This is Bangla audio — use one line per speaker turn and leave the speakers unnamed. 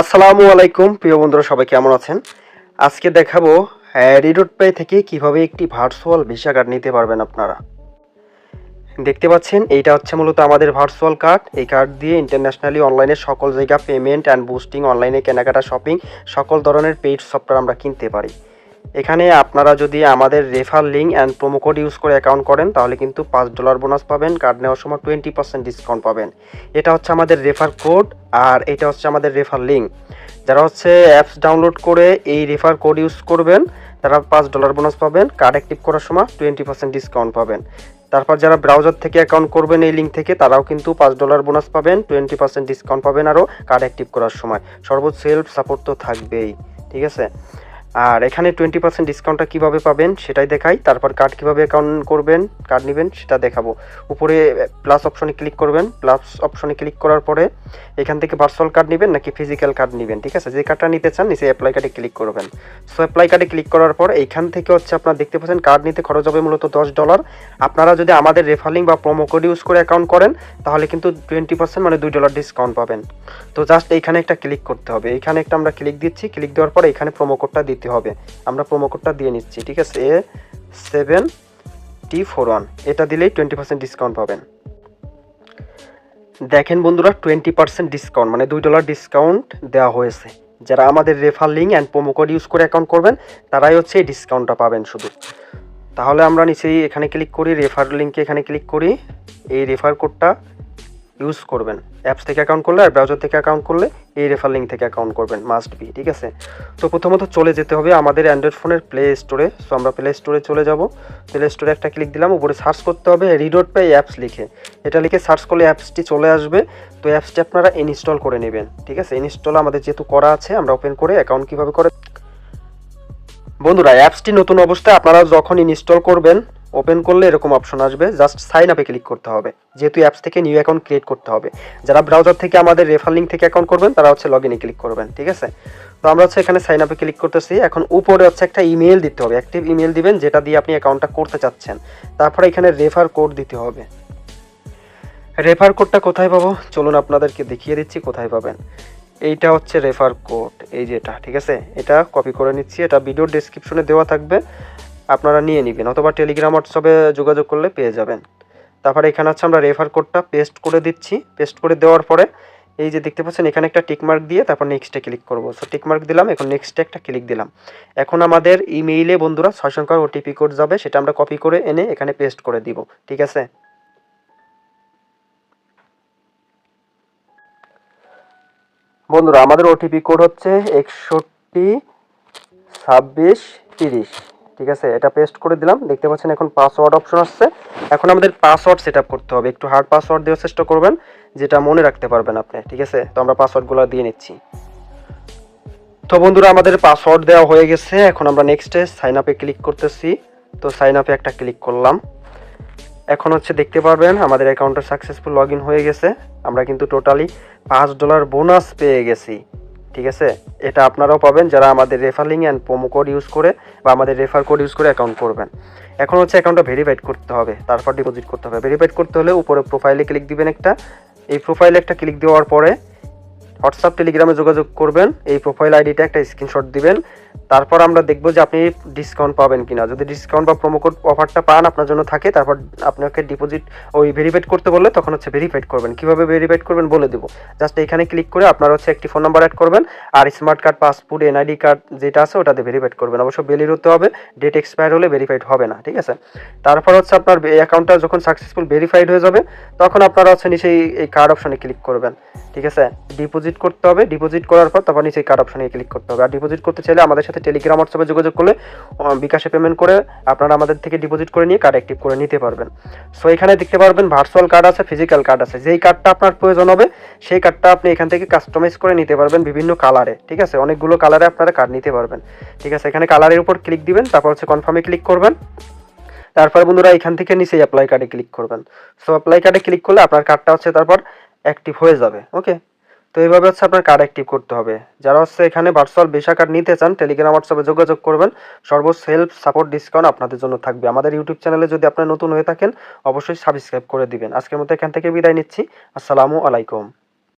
আসসালামু আলাইকুম, প্রিয় বন্ধুরা, সবাই কেমন আছেন? আজকে দেখাবো রিডোট পে থেকে কীভাবে একটি ভার্চুয়াল ভিসা কার্ড নিতে পারবেন আপনারা। দেখতে পাচ্ছেন, এইটা হচ্ছে মূলত আমাদের ভার্চুয়াল কার্ড এই কার্ড দিয়ে ইন্টারন্যাশনালি অনলাইনে সকল জায়গা পেমেন্ট অ্যান্ড বুস্টিং অনলাইনে কেনাকাটা শপিং সকল ধরনের পেইড সফটওয়্যার আমরা কিনতে পারি। এখানে আপনারা যদি আমাদের refer link and promo code use করে অ্যাকাউন্ট করেন, তাহলে কিন্তু পাঁচ ডলার বোনাস পাবেন কার্ড নেওয়ার সময় টোয়েন্টি পার্সেন্ট ডিসকাউন্ট পাবেন। এটা হচ্ছে আমাদের রেফার কোড আর এটা হচ্ছে আমাদের রেফার লিঙ্ক যারা হচ্ছে অ্যাপস ডাউনলোড করে এই রেফার কোড ইউজ করবেন, তারা পাঁচ ডলার বোনাস পাবেন কার্ড অ্যাক্টিভ করার সময় টোয়েন্টি পার্সেন্ট ডিসকাউন্ট পাবেন। তারপর যারা ব্রাউজার থেকে অ্যাকাউন্ট করবেন এই লিঙ্ক থেকে, তারাও কিন্তু পাঁচ ডলার বোনাস পাবেন টোয়েন্টি পার্সেন্ট ডিসকাউন্ট পাবেন আরও কার্ড অ্যাক্টিভ করার সময়। সর্বোচ্চ সেলফ সাপোর্ট তো থাকবেই, ঠিক আছে? আর এখানে টোয়েন্টি পার্সেন্ট ডিসকাউন্টটা কীভাবে পাবেন সেটাই দেখাই। তারপর কার্ড কীভাবে অ্যাকাউন্ট করবেন কার্ড নেবেন সেটা দেখাবো। উপরে প্লাস অপশনে ক্লিক করবেন। প্লাস অপশনে ক্লিক করার পরে এখান থেকে ভার্চুয়াল কার্ড নেবেন নাকি ফিজিক্যাল কার্ড নেবেন, ঠিক আছে? যে কার্ডটা নিতে চান, নিচে অ্যাপ্লাই কার্ডে ক্লিক করবেন। সো অ্যাপ্লাই কার্ডে ক্লিক করার পর এইখান থেকে হচ্ছে আপনার দেখতে পাচ্ছেন কার্ড নিতে খরচ হবে মূলত দশ ডলার আপনারা যদি আমাদের রেফারিং বা প্রোমো কোড ইউজ করে অ্যাকাউন্ট করেন, তাহলে কিন্তু টোয়েন্টি পার্সেন্ট মানে দুই ডলার ডিসকাউন্ট পাবেন। তো জাস্ট এইখানে একটা ক্লিক করতে হবে। এইখানে একটা আমরা ক্লিক দিচ্ছি। ক্লিক দেওয়ার পরে এখানে প্রোমো কোডটা দিতে হবে। আমরা প্রোমো কোডটা দিয়ে নিচ্ছি, ঠিক আছে? A seven T four one এটা দিলেই টোয়েন্টি পার্সেন্ট ডিসকাউন্ট পাবেন। দেখেন বন্ধুরা টোয়েন্টি পার্সেন্ট ডিসকাউন্ট মানে দুই ডলার ডিসকাউন্ট দেওয়া হয়েছে। যারা আমাদের refer link and promo code use করে অ্যাকাউন্ট করবেন, তারাই হচ্ছে এই ডিসকাউন্টটা পাবেন শুধু। তাহলে আমরা নিচেই এখানে ক্লিক করি রেফার লিঙ্কে এখানে ক্লিক করি। এই রেফার কোডটা ইউজ করবেন। অ্যাপস থেকে অ্যাকাউন্ট করলে আর ব্রাউজার থেকে অ্যাকাউন্ট করলে এই রেফার লিঙ্ক থেকে অ্যাকাউন্ট করবেন মাস্ট বি ঠিক আছে? তো প্রথমত চলে যেতে হবে আমাদের অ্যান্ড্রয়েড ফোনের প্লে স্টোরে সো আমরা প্লে স্টোরে চলে যাব। প্লে স্টোরে একটা ক্লিক দিলাম, উপরে সার্চ করতে হবে রিডোট পে অ্যাপস লিখে। এটা লিখে সার্চ করলে অ্যাপসটি চলে আসবে। তো অ্যাপসটি আপনারা ইনস্টল করে নেবেন, ঠিক আছে? ইনস্টল আমাদের যেহেতু করা আছে, আমরা ওপেন করে অ্যাকাউন্ট কীভাবে করে বন্ধুরা অ্যাপসটি নতুন অবস্থায় আপনারা যখন ইনস্টল করবেন ওপেন করলে এরকম অপশন আসবে। জাস্ট সাইন আপে ক্লিক করতে হবে। যেহেতু অ্যাপস থেকে নিউ অ্যাকাউন্ট ক্রিয়েট করতে হবে। যারা ব্রাউজার থেকে আমাদের রেফার লিঙ্ক থেকে অ্যাকাউন্ট করবেন, তারা হচ্ছে লগ ইনে ক্লিক করবেন, ঠিক আছে? তো আমরা হচ্ছে এখানে সাইন আপে ক্লিক করতেছি। এখন উপরে হচ্ছে একটা ইমেল দিতে হবে। অ্যাক্টিভ ইমেল দিবেন, যেটা দিয়ে আপনি অ্যাকাউন্টটা করতে চাচ্ছেন। তারপরে এখানে রেফার কোড দিতে হবে। রেফার কোডটা কোথায় পাবো? চলুন আপনাদেরকে দেখিয়ে দিচ্ছি কোথায় পাবেন। এইটা হচ্ছে রেফার কোড এই যেটা ঠিক আছে? এটা কপি করে নিচ্ছি। এটা ভিডিও ডেসক্রিপশনে দেওয়া থাকবে। আপনারা নিয়ে নেবেন অথবা টেলিগ্রাম হোয়াটসঅ্যাপে যোগাযোগ করলে পেয়ে যাবেন। তারপরে এখানে হচ্ছে আমরা রেফার কোডটা পেস্ট করে দিচ্ছি। পেস্ট করে দেওয়ার পরে এই যে দেখতে পাচ্ছেন, এখানে একটা টিকমার্ক দিয়ে তারপর নেক্সটে ক্লিক করব। সো টিকমার্ক দিলাম, এখন নেক্সটে একটা ক্লিক দিলাম। এখন আমাদের ইমেইলে বন্ধুরা ছয় সংখ্যার ওটিপি কোড যাবে, সেটা আমরা কপি করে এনে এখানে পেস্ট করে দিব। ঠিক আছে? বন্ধুরা, আমাদের ওটিপি কোড হচ্ছে একষট্টি, ছাব্বিশ, তিরিশ। ঠিক আছে? এটা পেস্ট করে দিলাম। দেখতে পাচ্ছেন এখন পাসওয়ার্ড অপশন আসছে। এখন আমাদের পাসওয়ার্ড সেট করতে হবে। একটু হার্ড পাসওয়ার্ড দেওয়ার চেষ্টা করবেন, যেটা মনে রাখতে পারবেন আপনি, ঠিক আছে? তো আমরা পাসওয়ার্ডগুলো দিয়ে নিচ্ছি। তো বন্ধুরা, আমাদের পাসওয়ার্ড দেওয়া হয়ে গেছে। এখন আমরা নেক্সটে সাইন আপে ক্লিক করতেছি। তো সাইন আপে একটা ক্লিক করলাম। এখন হচ্ছে দেখতে পারবেন, আমাদের অ্যাকাউন্টটা সাকসেসফুল লগ হয়ে গেছে। আমরা কিন্তু টোটালি পাঁচ ডলার বোনাস পেয়ে গেছি। ঠিক আছে? এটা আপনারাও পাবেন যারা আমাদের referring and promo code use করে বা আমাদের রেফার কোড ইউজ করে অ্যাকাউন্ট করবেন। এখন হচ্ছে অ্যাকাউন্টটা ভেরিফাইড করতে হবে, তারপর ডিপোজিট করতে হবে। ভেরিফাইড করতে হলে উপরে প্রোফাইলে ক্লিক দিবেন একটা। এই প্রোফাইলে একটা ক্লিক দেওয়ার পরে হোয়াটসঅ্যাপ টেলিগ্রামে যোগাযোগ করবেন, এই প্রোফাইল আইডিটা একটা স্ক্রিনশট দিবেন। তারপর আমরা দেখব যে আপনি ডিসকাউন্ট পাবেন কিনা। যদি ডিসকাউন্ট বা প্রোমো কোড অফারটা পান, আপনার জন্য থাকে, তারপর আপনাকে ডিপোজিট ওই ভেরিফাইড করতে বললে তখন হচ্ছে ভেরিফাইড করবেন। কীভাবে ভেরিফাইড করবেন বলে দেবো। জাস্ট এখানে ক্লিক করে আপনার হচ্ছে একটি ফোন নাম্বার অ্যাড করবেন, আর smart card passport NID card যেটা আছে, ওটাতে ভেরিফাইড করবেন। অবশ্য বেলির হতে হবে ডেট এক্সপায়ার হলে ভেরিফাইড হবে না, ঠিক আছে? তারপর হচ্ছে আপনার অ্যাকাউন্টটা যখন সাকসেসফুল ভেরিফাইড হয়ে যাবে, তখন আপনারা হচ্ছে নিচে এই কার্ড অপশনে ক্লিক করবেন, ঠিক আছে? ডিপোজিট করতে হবে। ডিপোজিট করার পর তারপর নিচে কার্ড অপশনে ক্লিক করতে হবে। আর ডিপোজিট করতে চাইলে আমাদের সাথে টেলিগ্রাম হোয়াটসঅ্যাপে যোগাযোগ করলে বিকাশে পেমেন্ট করে আপনারা আমাদের থেকে ডিপোজিট করে নিয়ে কার্ড অ্যাক্টিভ করে নিতে পারবেন। সো এখানে দেখতে পারবেন ভার্চুয়াল কার্ড আছে ফিজিক্যাল কার্ড আছে। যেই কার্ডটা আপনার প্রয়োজন হবে, সেই কার্ডটা আপনি এখান থেকে কাস্টমাইজ করে নিতে পারবেন বিভিন্ন কালারে ঠিক আছে? অনেকগুলো কালারে আপনারা কার্ড নিতে পারবেন। ঠিক আছে? এখানে কালারের উপর ক্লিক দিবেন, তারপর হচ্ছে কনফার্মে ক্লিক করবেন। তারপর বন্ধুরা এখান থেকে নিচেই অ্যাপ্লাই কার্ডে ক্লিক করবেন। সো অ্যাপ্লাই কার্ডে ক্লিক করলে আপনার কার্ডটা হচ্ছে তারপর অ্যাক্টিভ হয়ে যাবে। ওকে তো এইভাবে হচ্ছে আপনার কার্ড অ্যাক্টিভ করতে হবে। যারা হচ্ছে এখানে ভার্চুয়াল ভিসা কার্ড নিতে চান টেলিগ্রাম হোয়াটসঅ্যাপে যোগাযোগ করবেন। সর্বোচ্চ হেল্প সাপোর্ট ডিসকাউন্ট আপনাদের জন্য থাকবে। আমাদের ইউটিউব চ্যানেলে যদি আপনার নতুন হয়ে থাকেন, অবশ্যই সাবস্ক্রাইব করে দিবেন। আজকের মতো এখান থেকে বিদায় নিচ্ছি। আসসালামু আলাইকুম।